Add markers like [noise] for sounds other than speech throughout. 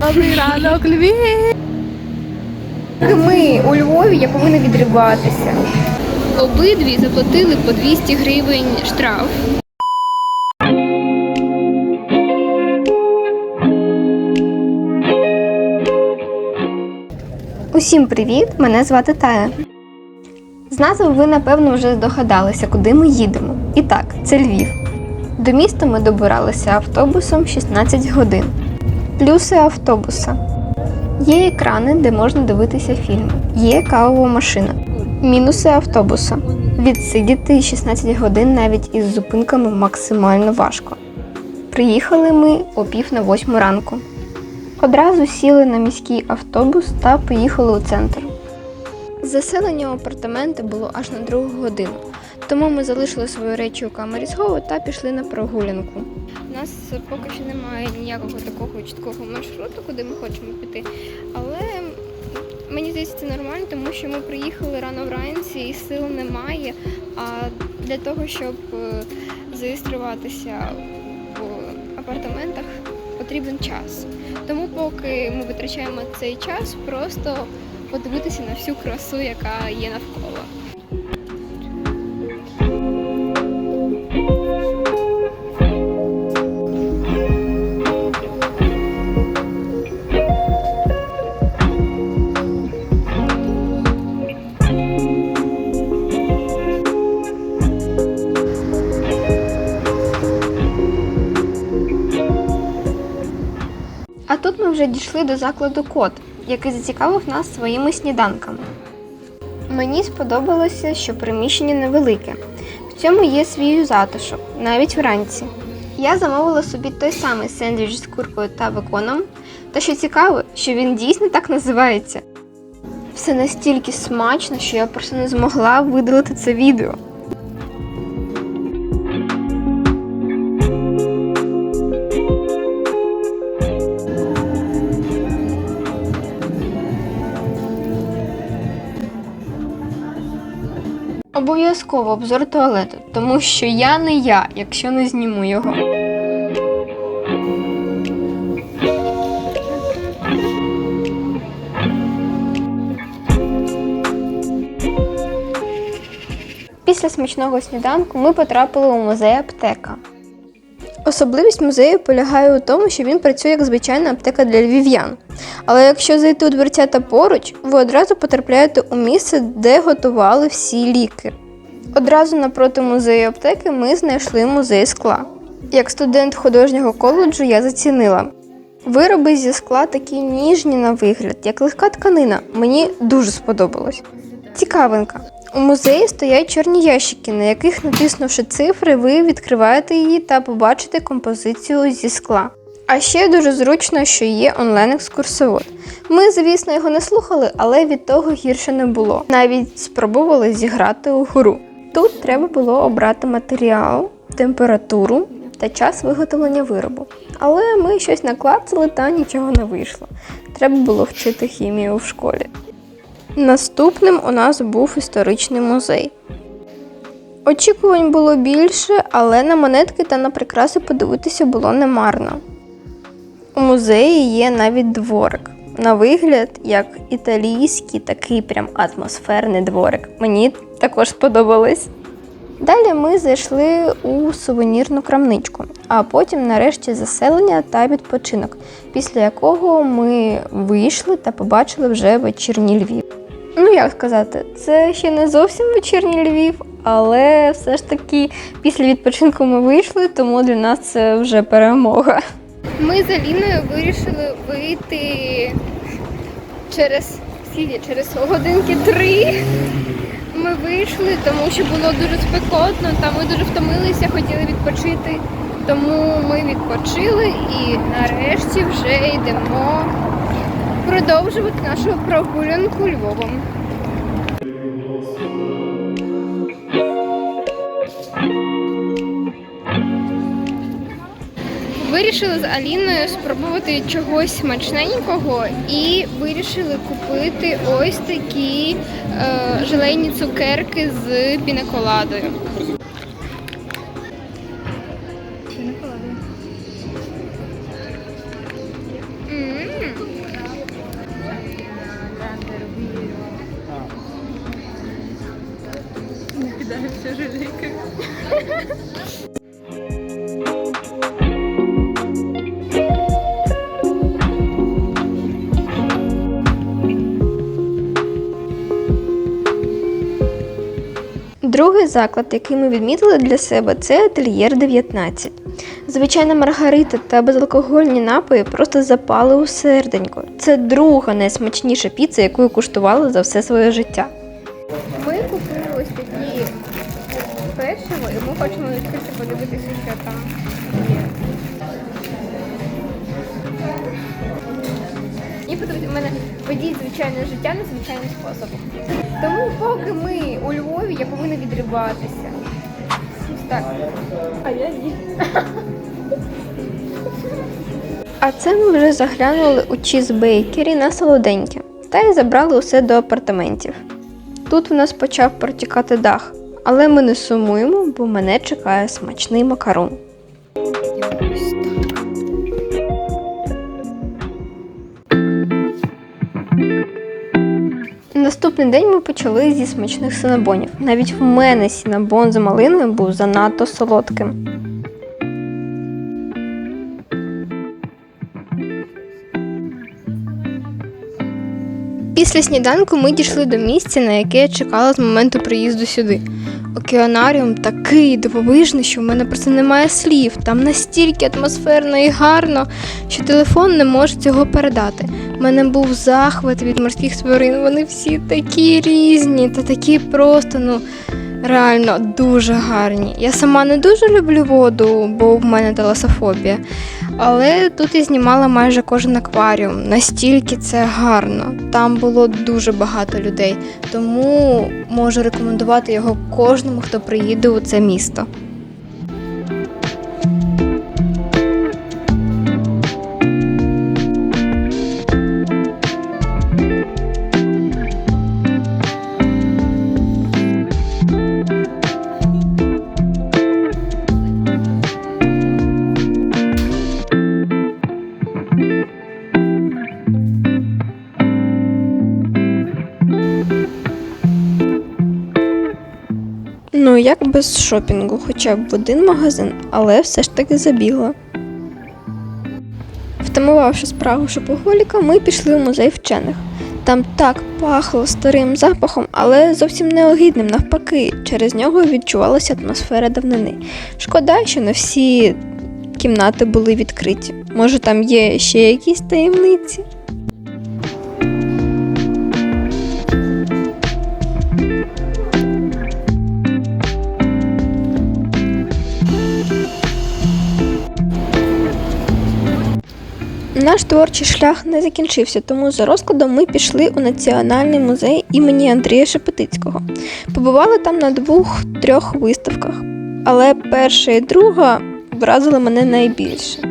Добрий ранок, Львів! Ми у Львові, я повинна відриватися. Обидві заплатили по 200 гривень штраф. Усім привіт! Мене звати Тая. З назви ви, напевно, вже здогадалися, куди ми їдемо. І так, це Львів. До міста ми добиралися автобусом 16 годин. Плюси автобуса. Є екрани, де можна дивитися фільми. Є кавова машина. Мінуси автобуса. Відсидіти 16 годин навіть із зупинками максимально важко. Приїхали ми о пів на восьму ранку. Одразу сіли на міський автобус та поїхали у центр. Заселення апартаменти було аж на другу годину, тому ми залишили свої речі у камері схову та пішли на прогулянку. У нас поки що немає ніякого такого чіткого маршруту, куди ми хочемо піти. Але мені здається, це нормально, тому що ми приїхали рано вранці і сил немає. А для того, щоб е, зареєструватися в апартаментах, потрібен час. Тому поки ми витрачаємо цей час, просто подивитися на всю красу, яка є навколо. Тут ми вже дійшли до закладу кот, який зацікавив нас своїми сніданками. Мені сподобалося, що приміщення невелике. В цьому є свій затишок, навіть вранці. Я замовила собі той самий сендвіч з куркою та беконом. Та що цікаво, що він дійсно так називається. Все настільки смачно, що я просто не змогла видалити це відео. Обов'язково обзор туалету, тому що я не я, якщо не зніму його. Після смачного сніданку ми потрапили у музей аптека. Особливість музею полягає у тому, що він працює як звичайна аптека для львів'ян. Але якщо зайти у дверцята поруч, ви одразу потрапляєте у місце, де готували всі ліки. Одразу напроти музею аптеки ми знайшли музей скла. Як студент художнього коледжу я зацінила. Вироби зі скла такі ніжні на вигляд, як легка тканина. Мені дуже сподобалось. Цікавинка. У музеї стоять чорні ящики, на яких, натиснувши цифри, ви відкриваєте її та побачите композицію зі скла. А ще дуже зручно, що є онлайн-екскурсовод. Ми, звісно, його не слухали, але від того гірше не було. Навіть спробували зіграти у гру. Тут треба було обрати матеріал, температуру та час виготовлення виробу. Але ми щось наклацали та нічого не вийшло. Треба було вчити хімію в школі. Наступним у нас був історичний музей. Очікувань було більше, але на монетки та на прикраси подивитися було немарно. У музеї є навіть дворик. На вигляд, як італійський, такий прям атмосферний дворик. Мені також сподобалось. Далі ми зайшли у сувенірну крамничку, а потім нарешті заселення та відпочинок, після якого ми вийшли та побачили вже вечірній Львів. Ну, як сказати, це ще не зовсім вечірній Львів, але все ж таки після відпочинку ми вийшли, тому для нас це вже перемога. Ми з Аліною вирішили вийти через скільки? Через годинки три. Ми вийшли, тому що було дуже спекотно, та ми дуже втомилися, хотіли відпочити. Тому ми відпочили і нарешті вже йдемо продовжувати нашу прогулянку Львовом. Вирішили з Аліною спробувати чогось смачненького і вирішили купити ось такі е, желейні цукерки з пінаколадою. Другий заклад, який ми відмітили для себе, це ательєр 19. Звичайна маргарита та безалкогольні напої просто запали у серденько. Це друга найсмачніша піца, яку я куштувала за все своє життя. Ми купили ось такі печиво, і ми хочемо відкрити подивитися, що там є. І подивіться, у мене водій звичайне життя незвичайним способом. Тому поки ми у Львові, я повинна відриватися. Так. А я ні. А це ми вже заглянули у чізбейкері на солоденьке та й забрали усе до апартаментів. Тут в нас почав протікати дах, але ми не сумуємо, бо мене чекає смачний макарон. Наступний день ми почали зі смачних синабонів. Навіть в мене сінабон з малиною був занадто солодким. Після сніданку ми дійшли до місця, на яке я чекала з моменту приїзду сюди. Океанаріум такий дивовижний, що в мене просто немає слів. Там настільки атмосферно і гарно, що телефон не може цього передати. У мене був захват від морських тварин. Вони всі такі різні та такі просто, ну реально дуже гарні. Я сама не дуже люблю воду, бо в мене таласофобія. Але тут я знімала майже кожен акваріум. Настільки це гарно. Там було дуже багато людей, тому можу рекомендувати його кожному, хто приїде у це місто. Без шопінгу, хоча б в один магазин, але все ж таки забігла. Втамувавши справу шопоголіка, ми пішли в музей вчених. Там так пахло старим запахом, але зовсім не огидним, навпаки, через нього відчувалася атмосфера давнини. Шкода, що не всі кімнати були відкриті. Може, там є ще якісь таємниці? Наш творчий шлях не закінчився, тому за розкладом ми пішли у Національний музей імені Андрія Шепетицького. Побували там на двох-трьох виставках, але перша і друга вразили мене найбільше.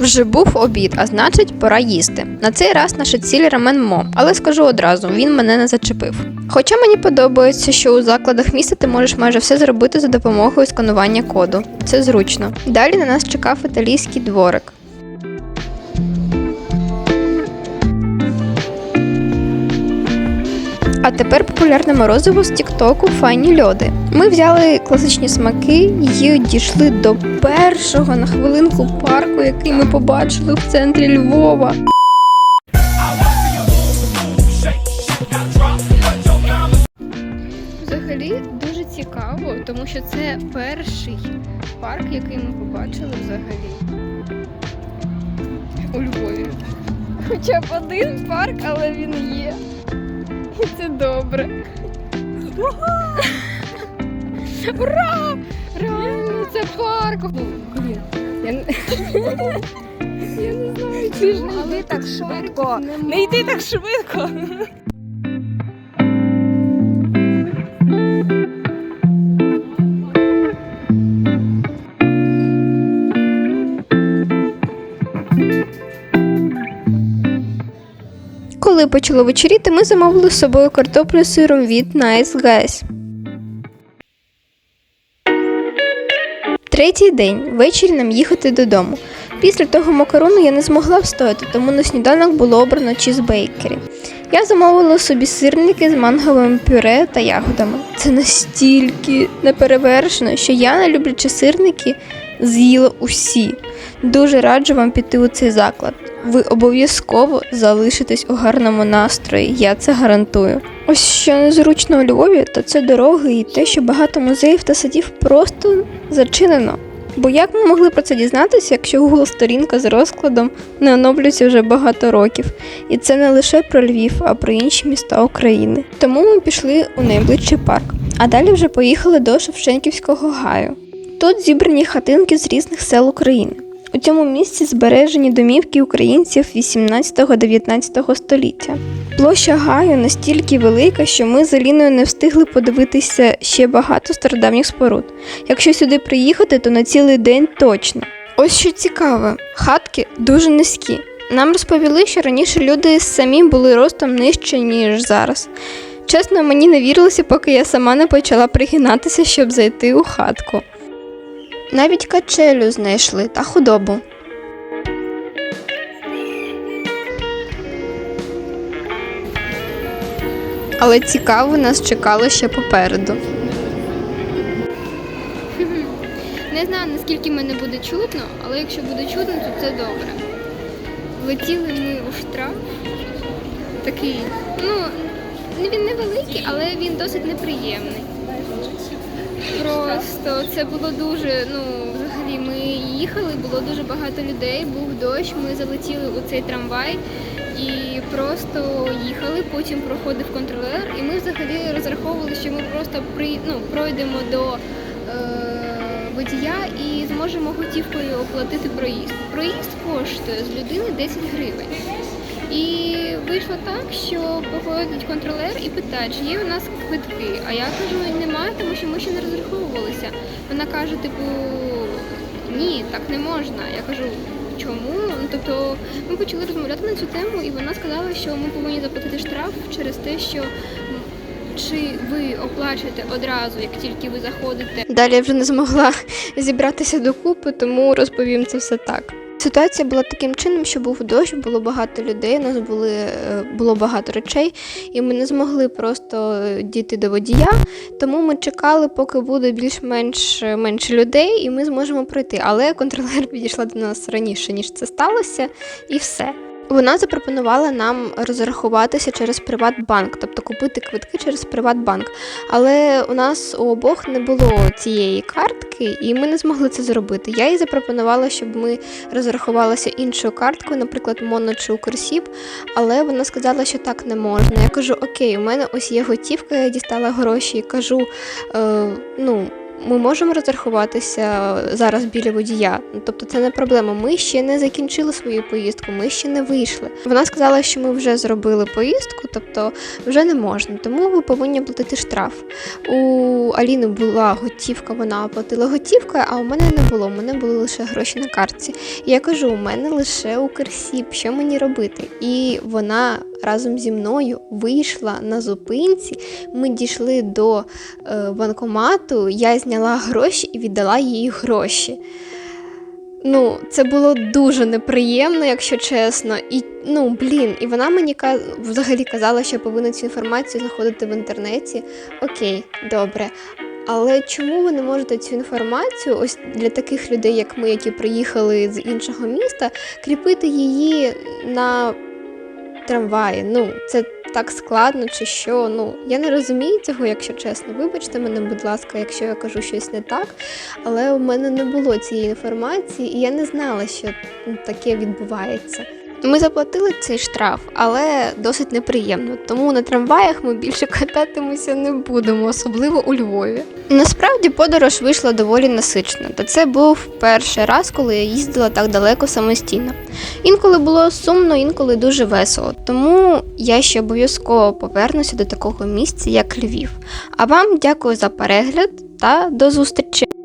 Вже був обід, а значить, пора їсти. На цей раз наша ціль рамен мо, але скажу одразу, він мене не зачепив. Хоча мені подобається, що у закладах міста ти можеш майже все зробити за допомогою сканування коду. Це зручно. Далі на нас чекав італійський дворик. А тепер популярне морозиво з Тіктоку файні льоди. Ми взяли класичні смаки і дійшли до першого на хвилинку парку, який ми побачили в центрі Львова. Взагалі дуже цікаво, тому що це перший парк, який ми побачили взагалі у Львові. Хоча б один парк, але він є. [laughs] Це добре. Ура! Реально, це парк! Ну, блін, я не... [laughs] я не знаю, чи ж не йди так швидко. Не йди так швидко. Почало вечеріти, ми замовили з собою картоплю з сиром від Nice Guys. Третій день. Ввечері нам їхати додому. Після того макарону я не змогла встояти, тому на сніданок було обрано чізбейкері. Я замовила собі сирники з манговим пюре та ягодами. Це настільки неперевершено, що я, не люблячи сирники, з'їла усі. Дуже раджу вам піти у цей заклад. Ви обов'язково залишитесь у гарному настрої, я це гарантую. Ось що незручно у Львові, то це дороги і те, що багато музеїв та садів просто зачинено. Бо як ми могли про це дізнатися, якщо Google сторінка з розкладом не оновлюється вже багато років? І це не лише про Львів, а про інші міста України. Тому ми пішли у найближчий парк, а далі вже поїхали до Шевченківського гаю. Тут зібрані хатинки з різних сел України. У цьому місці збережені домівки українців 18-19 століття. Площа гаю настільки велика, що ми з Аліною не встигли подивитися ще багато стародавніх споруд. Якщо сюди приїхати, то на цілий день точно. Ось що цікаве, хатки дуже низькі. Нам розповіли, що раніше люди самі були ростом нижче, ніж зараз. Чесно, мені не вірилося, поки я сама не почала пригинатися, щоб зайти у хатку. Навіть качелю знайшли та худобу. Але цікаво, нас чекало ще попереду. Не знаю, наскільки мене буде чутно, але якщо буде чутно, то це добре. Летіли ми у штраф. Такий, ну, він невеликий, але він досить неприємний. Просто це було дуже, ну, взагалі ми їхали, було дуже багато людей, був дощ, ми залетіли у цей трамвай і просто їхали, потім проходив контролер, і ми взагалі розраховували, що ми просто при, ну, пройдемо до е, водія і зможемо готівкою оплатити проїзд. Проїзд коштує з людини 10 гривень. І вийшло так, що проходить контролер і питає, чи є у нас квитки. А я кажу, немає, тому що ми ще не розраховувалися. Вона каже, типу, ні, так не можна. Я кажу, чому? Ну, тобто ми почали розмовляти на цю тему, і вона сказала, що ми повинні заплатити штраф через те, що чи ви оплачуєте одразу, як тільки ви заходите Далі я вже не змогла зібратися докупи, тому розповім це все так. Ситуація була таким чином, що був дощ, було багато людей, у нас були, е, було багато речей, і ми не змогли просто е, дійти до водія. Тому ми чекали, поки буде більш-менш е, менше людей, і ми зможемо пройти. Але контролер [laughs] підійшла до нас раніше, ніж це сталося, і все. Вона запропонувала нам розрахуватися через Приватбанк, тобто купити квитки через Приватбанк. Але у нас у обох не було цієї картки, і ми не змогли це зробити. Я їй запропонувала, щоб ми розрахувалися іншою карткою, наприклад, Моно чи Укрсіб, але вона сказала, що так не можна. Я кажу: Окей, у мене ось є готівка, я дістала гроші і кажу, е, ну. Ми можемо розрахуватися зараз біля водія. Тобто це не проблема. Ми ще не закінчили свою поїздку, ми ще не вийшли. Вона сказала, що ми вже зробили поїздку, тобто вже не можна, тому ви повинні платити штраф. У Аліни була готівка, вона оплатила готівкою, а у мене не було. У мене були лише гроші на картці. І я кажу, у мене лише Укрсіб, що мені робити? І вона разом зі мною вийшла на зупинці. Ми дійшли до е, банкомату, я зняла гроші і віддала їй гроші. Ну, це було дуже неприємно, якщо чесно. І ну, блін, і вона мені ка- взагалі казала, що я повинна цю інформацію знаходити в інтернеті. Окей, добре. Але чому ви не можете цю інформацію, ось для таких людей, як ми, які приїхали з іншого міста, кріпити її на трамваї? Ну, це так складно чи що. Ну, я не розумію цього, якщо чесно. Вибачте мене, будь ласка, якщо я кажу щось не так. Але у мене не було цієї інформації, і я не знала, що таке відбувається. Ми заплатили цей штраф, але досить неприємно, тому на трамваях ми більше кататимуся не будемо, особливо у Львові. Насправді подорож вийшла доволі насичена, та це був перший раз, коли я їздила так далеко самостійно. Інколи було сумно, інколи дуже весело, тому я ще обов'язково повернуся до такого місця, як Львів. А вам дякую за перегляд та до зустрічі!